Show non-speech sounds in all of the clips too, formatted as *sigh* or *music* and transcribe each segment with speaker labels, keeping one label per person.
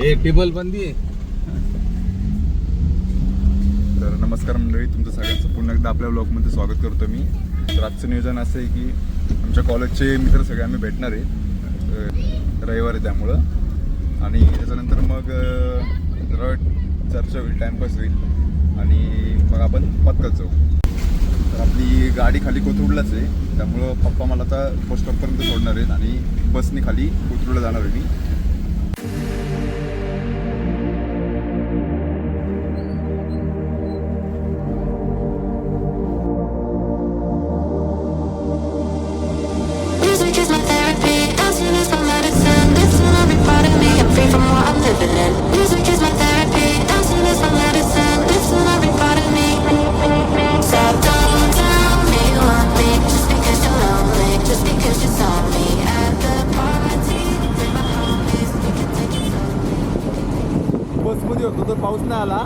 Speaker 1: हे टेबल बंदी आहे
Speaker 2: तर नमस्कार मंडळी तुमचं सगळ्यांचं पुन्हा एकदा आपल्या ब्लॉगमध्ये स्वागत करतो मी. तर आजचं नियोजन असं आहे की आमच्या कॉलेजचे मित्र सगळे आम्ही भेटणार आहे. रविवार आहे त्यामुळं. आणि त्याच्यानंतर मग रट जरा चर्चा होईल टाईमपास होईल. आणि मग आपण पत्कत जाऊ तर आपली गाडी खाली कोथरूडलाच आहे. त्यामुळं पप्पा मला आता बस स्टॉपपर्यंत सोडणार आहेत आणि बसने खाली कोथरूडला जाणार आहे मी.
Speaker 3: बसमध्ये होतो तर पाऊस नाही आला.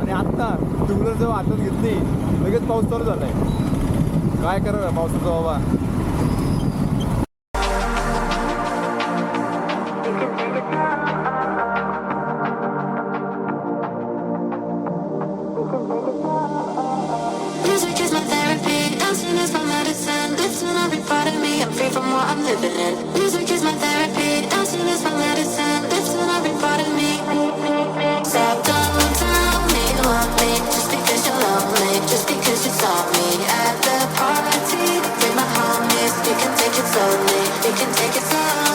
Speaker 3: आणि आत्ता टू व्हीलर जेव्हा हातात घेतली लगेच पाऊस चालू झालाय. काय करावं पावसाचा बाबा?
Speaker 4: Music is my therapy, dancing is my medicine. Listen every part of me, I'm free from what I'm living in. Music is my therapy, dancing is my medicine. Listen every part of me. So don't tell me you want me just because you're lonely, just because you saw me at the party with my homies. We can take it slowly, we can take it slow.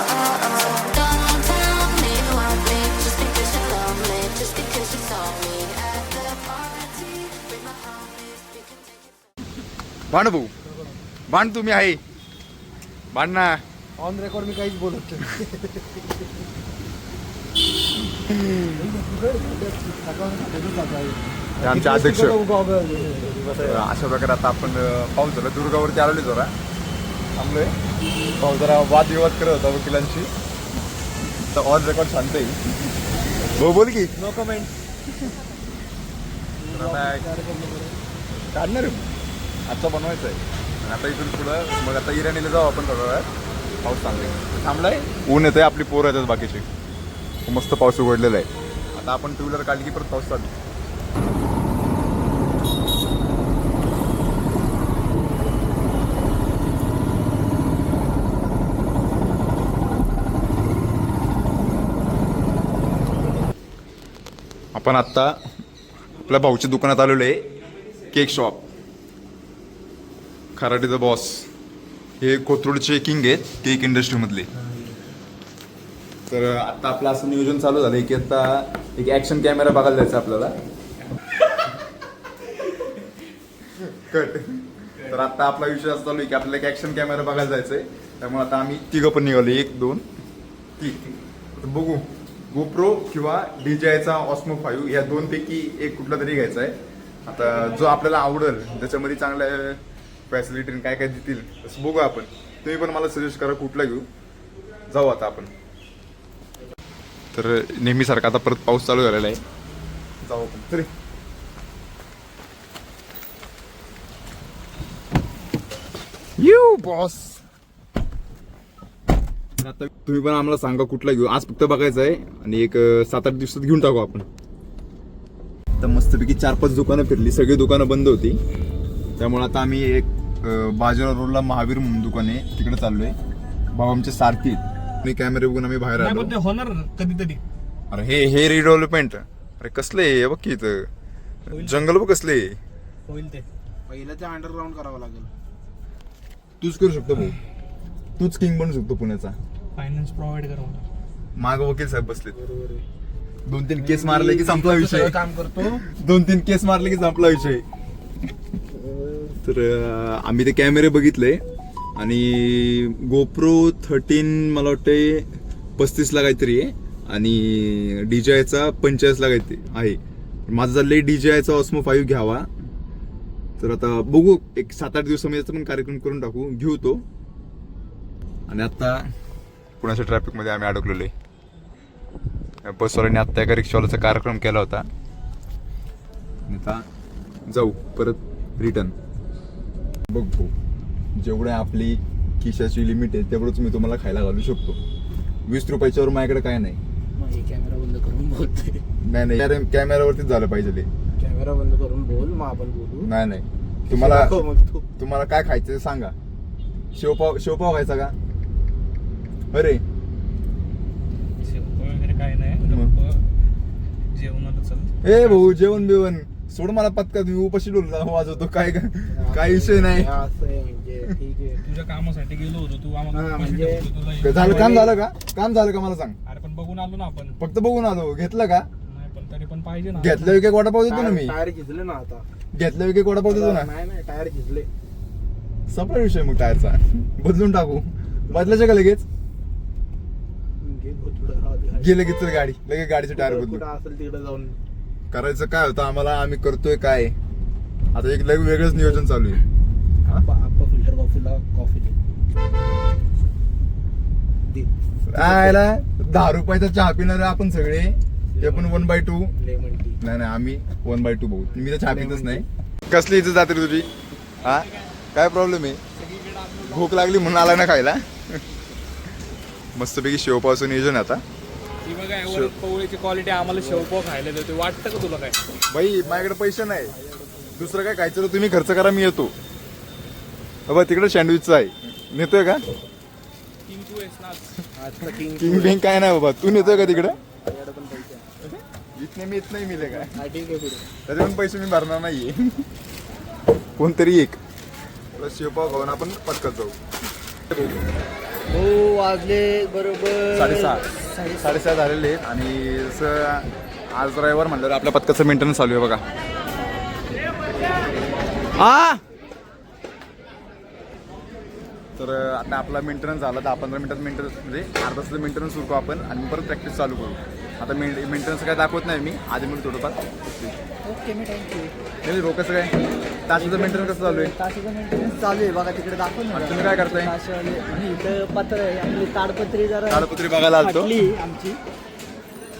Speaker 2: भांड भाऊ भांड तुम्ही आहे. भांड ना
Speaker 3: on record मी काहीच बोलत
Speaker 2: आमचे अध्यक्ष. अशा प्रकारे आता आपण पाऊस झाला. दुर्गावरती आलेलो जरा. थांबलोय. पाऊस जरा वादविवाद करत होता वकिलांशी. तर ऑन रेकॉर्ड आहे भाऊ बोल की.
Speaker 3: नो कमेंट
Speaker 2: काढणार आजचा बनवायचा आहे. आणि आता इथून पुढं मग आता इराणीला जाऊ आपण थोडा वेळात पाऊस थांबलाय. थांबलाय? ऊन येतंय आपली पोरं येतात बाकीचे. मस्त पाऊस उघडलेला आहे. आता आपण टू व्हीलर काढली की परत पाऊस चालू. आपण आत्ता आपल्या भाऊच्या दुकानात आलेलो आहे cake shop. Kharate the boss हे कोथरूडचे किंग आहेत केक इंडस्ट्रीमधले तर आता आपलं असं नियोजन चालू झालं की आता एक ऍक्शन कॅमेरा बघायला जायचं आपल्याला. कट तर आता आपला विषय असा चालू आहे की आपल्याला एक ऍक्शन कॅमेरा बघायला जायचंय. त्यामुळे आता आम्ही तिघं पण निघालो एक दोन तीन. तर बघू. गोप्रो किंवा डीजेचा ऑस्मो फाईव्ह या दोन पैकी एक कुठला तरी घ्यायचा आहे. आता जो आपल्याला आवडेल त्याच्यामध्ये चांगल्या फॅसिलिटी काय काय देतील तसं बघू आपण. तुम्ही पण मला सजेस्ट करा कुठला घेऊ. जाऊ आता आपण. तर नेहमीसारखा आता परत पाऊस चालू झालेला आहे. जाऊ आपण. तरी यू बॉस आता तुम्ही पण आम्हाला सांगा कुठला घेऊ. आज फक्त बघायचं आहे आणि एक सात आठ दिवसात घेऊन टाकू आपण. तर मस्तपैकी चार पाच दुकानं फिरली. सगळी दुकानं बंद होती. त्यामुळे आता आम्ही एक बाजीराव रोडला महावीर म्हणून दुकान आहे तिकडे चाललोय. भाऊ आमचे सारथी आहेत. आणि कॅमेरे बघून आम्ही बाहेर
Speaker 1: नाही
Speaker 2: आलो.
Speaker 1: पण ते होणार कधीतरी.
Speaker 2: अरे हे हे रिडेव्हलपमेंट अरे कसले हे? बघ की इथं. जंगल बघ कसले.
Speaker 1: होईल ते.
Speaker 3: पहिलं ते अंडरग्राऊंड करावं लागेल.
Speaker 2: तूच करू शकतो भाऊ. तूच किंग बनू शकतो पुण्याचा.
Speaker 1: फायनान्स प्रोव्हाइड करा मला.
Speaker 2: माग वकील साहेब बसलेत. दोन तीन केस मारले की संपला विषय.
Speaker 3: काम करतो.
Speaker 2: दोन तीन केस मारले की संपला विषय. तर आम्ही ते कॅमेरे बघितले आणि गोप्रो थर्टीन मला वाटते पस्तीसला काहीतरी आहे आणि डीजेआयचा पंचेचाळीसला काहीतरी आहे. माझा चाललंय डीजेआयचा ऑस्मो फाईव्ह घ्यावा तर आता बघू एक सात आठ दिवसामध्ये याचा पण कार्यक्रम करून टाकू घेऊ तो. आणि आता पुण्याच्या ट्रॅफिकमध्ये आम्ही अडकलेलो आहे. बसवाल्याने आत्ता एका रिक्षावाल्याचा कार्यक्रम केला होता. आता जाऊ परत रिटर्न बघ भाऊ जेवढे आपली खिशाची लिमिट आहे तेवढंच मी तुम्हाला खायला घालू शकतो. वीस रुपयाच्यावर माझ्याकडे काय नाही.
Speaker 1: कॅमेरा बंद करून बोलते.
Speaker 2: नाही नाही कॅमे- कॅमेऱ्यावरतीच झालं पाहिजे ते.
Speaker 1: कॅमेरा बंद करून बोल मग आपण बोलू.
Speaker 2: नाही नाही. तुम्हाला
Speaker 1: मग तू.
Speaker 2: तुम्हाला काय खायचं ते सांगा. शेवपाव शेवपाव खायचा का? अरे.
Speaker 1: वगैरे काय नाही.
Speaker 2: मग?
Speaker 1: गप्प जेवणाला चल.
Speaker 2: ए भाऊ जेवण बिवण सोड मला पत्का तुम्ही उपाशी डोल वाजवतो. काय काय विषय नाही.
Speaker 1: असं आहे म्हणजे ठीक आहे. तुझ्या कामासाठी गेलो होतो तू आम्हाला
Speaker 3: हा,
Speaker 1: पैसे
Speaker 3: म्हणजे-
Speaker 2: झालं? काम झालं का? काम झालं का मला सांग.
Speaker 1: अरे पण बघून आलो ना आपण.
Speaker 2: फक्त बघून आलो. घेतलं का?
Speaker 1: नाही पण तरी पण पाहिजे ना.
Speaker 2: घेतलं एक एक वडापाव देतो ना मी.
Speaker 1: टायर झिजले ना आता.
Speaker 2: घेतलं एक एक वडापाव देतो ना.
Speaker 1: नाही नाही टायर झिजले.
Speaker 2: संपला विषय मग टायरचा. बदलून टाकू. बदलायचं का लगेच? गे लगेच तर गाडी. लगेच गाडीचं टायर बदलू.
Speaker 1: कुठं असेल तिकडे जाऊन.
Speaker 2: करायचं काय होतं आम्हाला आम्ही करतोय काय? आता एक लग वेगळंच नियोजन चालू आहे. हा?
Speaker 1: फिल्टर कॉफीला कॉफी दे.
Speaker 2: आयला दहा रुपयाचा चहा पिणार आपण सगळे. ते पण one by two
Speaker 1: lemon tea
Speaker 2: नाही नाही आम्ही वन बाय टू बघू. मी तर चहा पितच नाही. कसली इथं जाते रे तुझी? हा? काय प्रॉब्लेम आहे? भूक लागली म्हणून आला ना खायला? *laughs* मस्तपैकी शेवपासून नियोजन आता.
Speaker 1: बघा पवळीची क्वालिटी आम्हाला शेवपाव खायला देते वाटतं का तुला काय?
Speaker 2: बाई माझ्याकडे पैसे नाही. दुसरं काय खायचं तर तुम्ही खर्च करा मी येतो. बाबा तिकडे सँडविचचं आहे. नेतोय का?
Speaker 1: किंग तू आहेस ना आजचा किंग
Speaker 2: किंग बिंग काय नाही बाबा. तू नेतोय का तिकडे?
Speaker 1: पण पैसे
Speaker 2: इथने मी इथं नाही मिले काय
Speaker 1: हा ठीक आहे पुढे
Speaker 2: त्याचे पण पैसे मी भरणार नाहीये. कोणतरी एक. प्लस शेवपाव खाऊन आपण पटकत जाऊ.
Speaker 1: हो वाजले बरोबर.
Speaker 2: साडेसहा. साडेसहा झालेले आहेत आणि जसं आज ड्रायव्हर म्हणलं आपल्या पथकाचं मेंटेनन्स चालू आहे बघा. हा तर आता आपला मेंटेनन्स झाला दहा पंधरा मिनिटात मेंटेनन्स म्हणजे अर्धा तासाचं मेंटेनन्स सुरू आपण आणि परत प्रॅक्टिस चालू करू. आता मेन मेंटेनन्स काय दाखवत नाही मी. आधी म्हणून थोडंफार.
Speaker 5: ओके मी थँक्यू
Speaker 2: नाही कसं काय? तासाचं मेंटेनन्स कसं चालू आहे?
Speaker 5: तासाचं मेंटेनन्स चालू आहे. बघा तिकडे दाखव ना.
Speaker 2: आणि तुम्ही काय करताय?
Speaker 5: आणि इथं पत्र आहे. आपली ताडपत्री जरा
Speaker 2: ताडपत्री बघायला आलतो.
Speaker 5: फाटली आमची.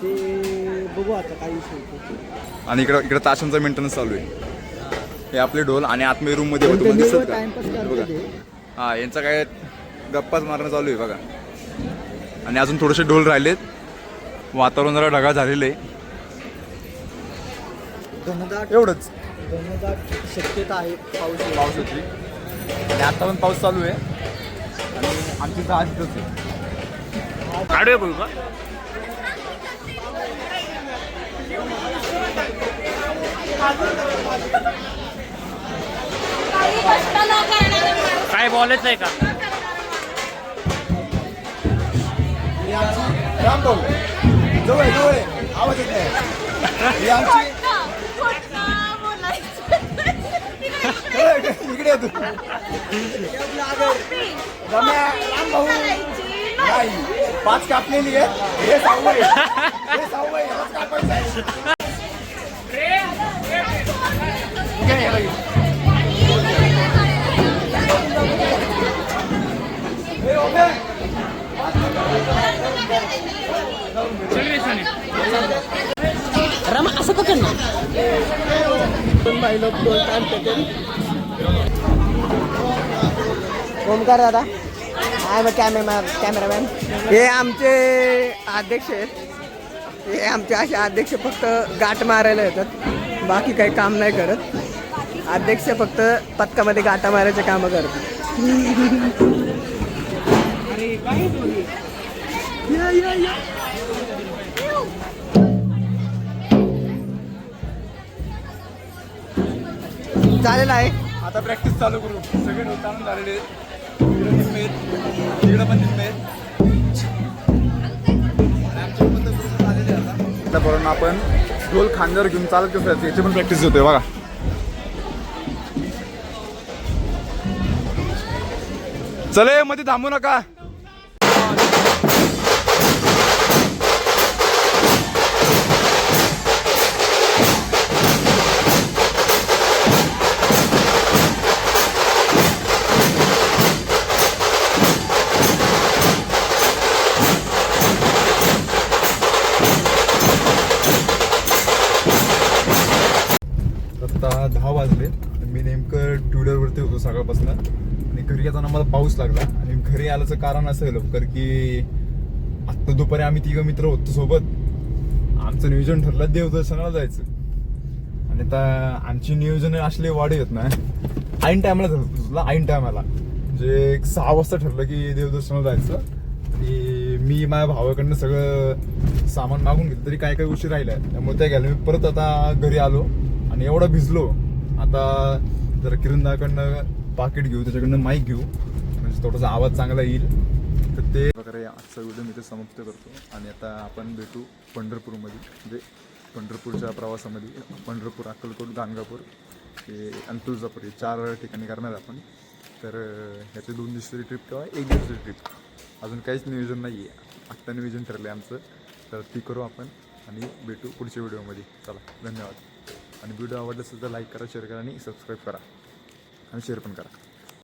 Speaker 5: ते बघू आता काय विषय होतो
Speaker 2: आणि इकडं इकडं ताशांचा मेंटेनन्स चालू आहे. हे आपले ढोल आणि आतमध्ये रूममध्ये तुम्हाला दिसत का?
Speaker 5: टाइमपास करते
Speaker 2: बघा. हा यांचा काय गप्पाच मारणं चालू आहे बघा. आणि अजून थोडेसे ढोल राहिलेत. वातावरण जरा ढगाळ झालेलं आहे.
Speaker 5: घनदाट
Speaker 2: एवढंच.
Speaker 5: शक्यता आहे पाऊस यायची.
Speaker 2: पावसाची आणि आता पण पाऊस चालू आहे. आणि आमची जहाज इथंच आहे.
Speaker 1: काढूया बोल का? काय बोलायचं आहे का?
Speaker 2: जवळ जवळ. आवाज येत नाही. आमची इकडे भाऊ नाही पाच कापलेली आहे हे सहावं आहे हे सहावं आहे कापायचं आहे
Speaker 5: रमा असं पकड ना दोन लोक दोन टाइम पकड ओमकार दादा. आय कॅमेरामॅन कॅमेरामॅन हे आमचे अध्यक्ष आहेत. हे आमचे असे अध्यक्ष फक्त गाठ मारायला येतात. बाकी काही काम नाही करत. अध्यक्ष फक्त पथकामध्ये गाठा मारायचे कामं करतात. चालेल आहे.
Speaker 2: आता प्रॅक्टिस चालू करू. सगळे ढोल आणून झालेले आहेत. तिकडं निम्मे आहेत. तिकडे पण निम्मे आहेत. आता. बरोबर आपण ढोल खांद्यावर घेऊन चालत कसं याची पण प्रॅक्टिस होते बघा. चले मध्ये थांबू नका. नेमकं होतो सकाळपासून. आणि घरी येताना मला पाऊस लागला. आणि घरी आल्याचं कारण असं लवकर की आत्ता दुपारी आम्ही तिघं मित्र होतो सोबत. आमचं नियोजन ठरलं देवदर्शनाला जायचं. आणि आता आमची नियोजन असले वाढ येत ना. ऐन टायमाला झालं तुला ऐन टायमाला म्हणजे एक सहा वाजता ठरलं की देवदर्शनाला जायचं. की मी माझ्या भावाकडनं सगळं सामान मागून घेतलं. तरी काय काय गोष्टी राहिल्या. त्यामुळे त्या घ्यायला मी परत आता घरी आलो. आणि एवढा भिजलो. आता जरा किरणदाकडनं पाकिट घेऊ त्याच्याकडनं माईक घेऊ. म्हणजे थोडासा आवाज चांगला येईल. तर ते प्रकारे आजचा व्हिडिओ मी ते समाप्त करतो. आणि आता आपण भेटू पंढरपूरमध्ये. म्हणजे पंढरपूरच्या प्रवासामध्ये. पंढरपूर अक्कलकोट गाणगापूर हे आणि तुळजापूर हे चार ठिकाणी करणार आपण. तर अं, ह्याचे दोन दिवसाची ट्रिप किंवा एक दिवसाची ट्रिप अजून काहीच नियोजन नाही आहे आत्ता नियोजन ठरलं आहे आमचं. तर ती करू आपण आणि भेटू पुढच्या व्हिडिओमध्ये चला धन्यवाद. आणि व्हिडिओ आवडला असेल तर लाईक करा शेअर करा आणि सबस्क्राईब करा. आणि शेअर पण करा.